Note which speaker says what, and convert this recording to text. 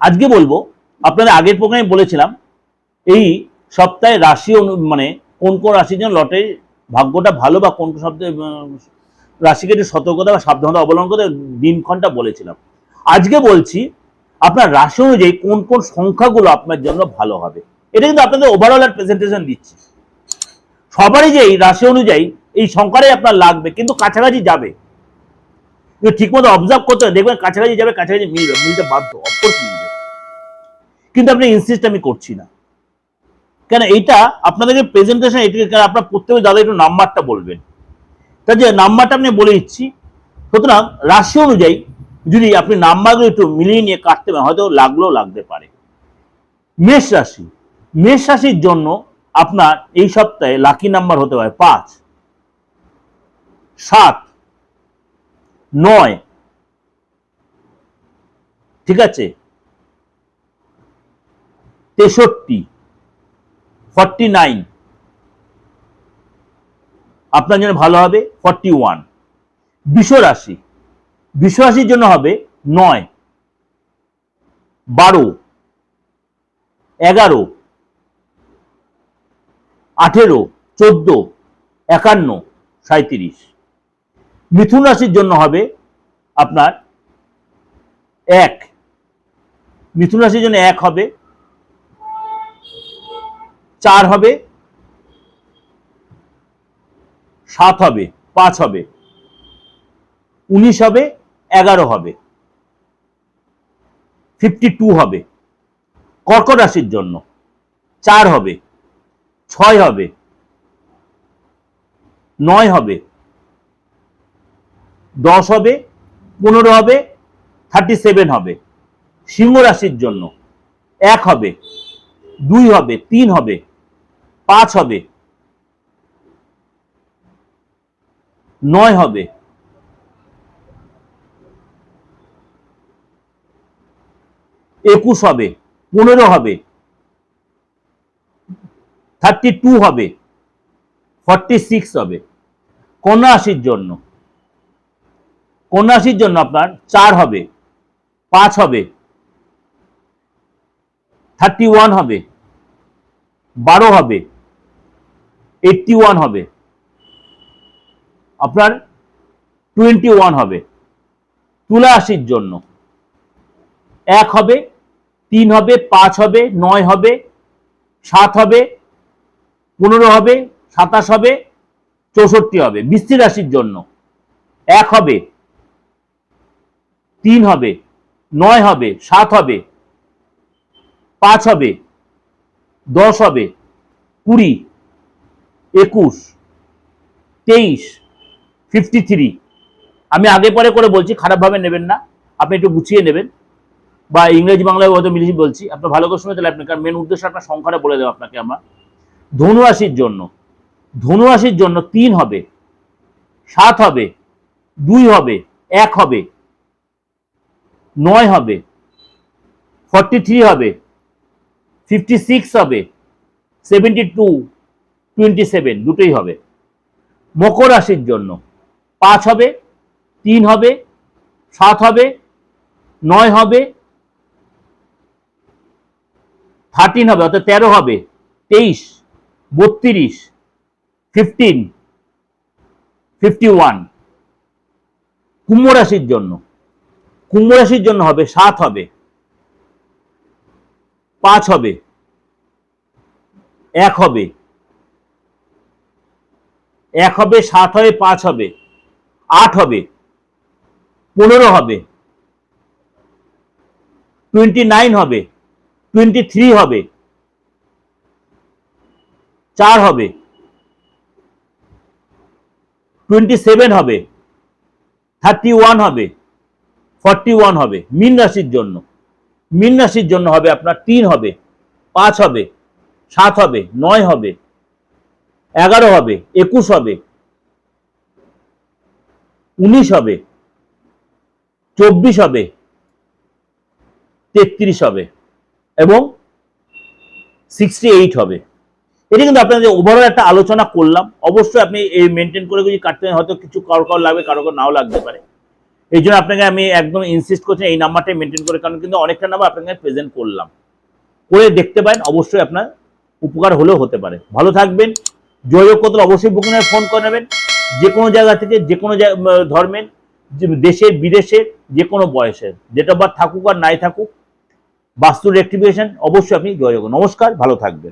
Speaker 1: আজকে বলব আপনাদের আগের প্রোগ্রামে বলেছিলাম এই সপ্তাহে রাশি মানে কোন কোন রাশির জন্য লটে ভাগ্যটা ভালো বা কোন কোন উম, রাশিকে একটু সতর্কতা বা সাবধানতা অবলম্বন করতে দিনক্ষণটা বলেছিলাম। আজকে বলছি আপনার রাশি অনুযায়ী কোন কোন সংখ্যাগুলো আপনার জন্য ভালো হবে। এটা কিন্তু আপনাদের ওভারঅল আর প্রেজেন্টেশন দিচ্ছি। সবারই যে এই রাশি অনুযায়ী এই সংখ্যাটাই আপনার লাগবে কিন্তু কাছাকাছি যাবে। কিন্তু ঠিকমতো অবজার্ভ করতে দেখবেন কাছাকাছি যাবে কাছাকাছি মিলবে মিলতে বাধ্য অফকোর্স মিলবে। কিন্তু আপনি ইনসিস্ট আমি করছি না। কেন এইটা আপনাদেরকে প্রেজেন্টেশন এটাকে কেন আপনার প্রত্যেকে দাদা একটু নাম্বারটা বলবেন। তা যে নাম্বারটা আপনি বলে দিচ্ছি, সুতরাং রাশি অনুযায়ী যদি আপনি নাম্বারগুলো একটু মিলিয়ে নিয়ে কাটতে পারেন, হয়তো লাগলেও লাগতে পারে। মেষ রাশি, মেষ রাশির জন্য আপনার এই সপ্তাহে লাকি নাম্বার হতে পারে পাঁচ, সাত, নয়, ঠিক আছে? তেষট্টি ফর্টি নাইন আপনার জন্য ভালো হবে ফর্টি ওয়ান বিষ রাশি বিষ রাশির জন্য হবে নয়। বারো। এগারো। আঠেরো। চোদ্দ। একান্ন। সাঁত্রিশ মিথুন রাশির জন্য হবে আপনার এক। মিথুন রাশির জন্য এক হবে চার হবে, সাত হবে, পাঁচ হবে, উনিশ হবে, এগারো হবে ফিফটি টু হবে, কর্কট রাশির জন্য চার হবে, ছয় হবে, নয় হবে, দশ হবে, পনেরো হবে থার্টি সেভেন হবে, সিংহ রাশির জন্য এক হবে, দুই হবে, তিন হবে পাঁচ হবে। নয় হবে। একুশ হবে। পনেরো হবে। থার্টি টু হবে। ফর্টি সিক্স হবে। কন্যা রাশির জন্য। কন্যা রাশির জন্য আপনার চার হবে। পাঁচ হবে। থার্টি ওয়ান হবে। বারো হবে। এইটটি ওয়ান হবে। আপনার টোয়েন্টি ওয়ান হবে। তুলা রাশির জন্য এক হবে, তিন হবে, পাঁচ হবে, নয় হবে, সাত হবে, পনেরো হবে, সাতাশ হবে, চৌষট্টি হবে। বৃষ্টি রাশির জন্য এক হবে, তিন হবে, নয় হবে, সাত হবে, পাঁচ হবে, দশ হবে, কুড়ি একুশ, তেইশ ফিফটি থ্রি আমি আগে পরে করে বলছি, খারাপভাবে নেবেন না, আপনি একটু গুছিয়ে নেবেন। বা ইংরেজি বাংলায় হয়তো মিলিয়ে বলছি আপনার ভালো করে শুনে তাহলে আপনার কারণ মেন উদ্দেশ্য আপনার সংখ্যাটা বলে দেবো আপনাকে আমরা। ধনুরাশির জন্য ধনু রাশির জন্য তিন হবে, সাত হবে, দুই হবে, এক হবে, নয় হবে ফর্টি থ্রি হবে ফিফটি সিক্স হবে সেভেন্টি টু টোয়েন্টি সেভেন, দুটোই হবে। মকর রাশির জন্য পাঁচ হবে, তিন হবে, সাত হবে, নয় হবে থার্টিন হবে, অর্থাৎ তেরো হবে, তেইশ, বত্রিশ ফিফটিন ফিফটি ওয়ান কুম্ভ রাশির জন্য, কুম্ভ রাশির জন্য হবে, সাত হবে, পাঁচ হবে, এক হবে এক হবে, সাত হবে, পাঁচ হবে, আট হবে, পনেরো হবে টোয়েন্টি নাইন হবে টোয়েন্টি থ্রি হবে, চার হবে টোয়েন্টি সেভেন হবে থার্টি ওয়ান হবে ফর্টি ওয়ান হবে, মিন রাশির জন্য, মিন রাশির জন্য হবে আপনার তিন হবে, পাঁচ হবে, সাত হবে, নয় হবে এগারো হবে একুশ হবে উনিশ হবে চব্বিশ হবে তেত্রিশ হবে এবং সিক্সটি এইট হবে। এটা কিন্তু আপনাদের ওভারঅল একটা আলোচনা করলাম। অবশ্যই আপনি এই মেনটেন করে যদি কাটতে হয়, হয়তো কিছু কারও কারও লাগবে কারও কারও নাও লাগতে পারে। এই জন্য আপনাকে আমি একদম ইনসিস্ট করছি এই নাম্বারটাই মেনটেন করে কারণ কিন্তু অনেকটা নাম্বার আপনাকে প্রেজেন্ট করলাম। করে দেখতে পারেন অবশ্যই আপনার উপকার হলেও হতে পারে। ভালো থাকবেন। যোগাযোগ করতে অবশ্যই বুকিংয়ে ফোন করে নেবেন। যে কোনো জায়গা থেকে যে কোনো ধর্মের দেশের বিদেশের যে কোনো বয়সের যেটা বা থাকুক আর নাই থাকুক, বাস্তুর রেক্টিফিকেশন অবশ্যই আপনি যোগাযোগ নমস্কার, ভালো থাকবেন।